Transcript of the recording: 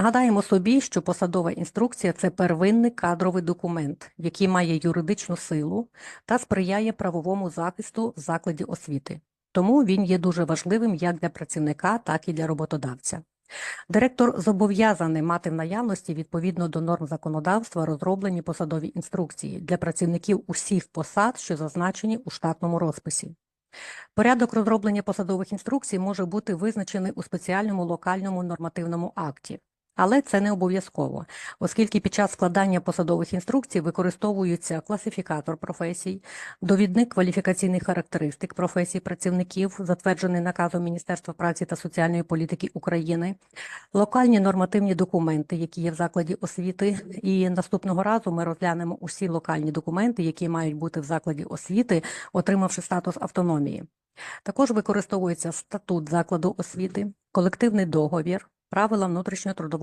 Нагадаємо собі, що посадова інструкція це первинний кадровий документ, який має юридичну силу та сприяє правовому захисту в закладі освіти. Тому він є дуже важливим як для працівника, так і для роботодавця. Директор зобов'язаний мати в наявності відповідно до норм законодавства розроблені посадові інструкції для працівників усіх посад, що зазначені у штатному розписі. Порядок розроблення посадових інструкцій може бути визначений у спеціальному локальному нормативному акті. Але це не обов'язково, оскільки під час складання посадових інструкцій використовується класифікатор професій, довідник кваліфікаційних характеристик професій працівників, затверджений наказом Міністерства праці та соціальної політики України, локальні нормативні документи, які є в закладі освіти. І наступного разу ми розглянемо усі локальні документи, які мають бути в закладі освіти, отримавши статус автономії. Також використовується статут закладу освіти, колективний договір, правила внутрішньо трудового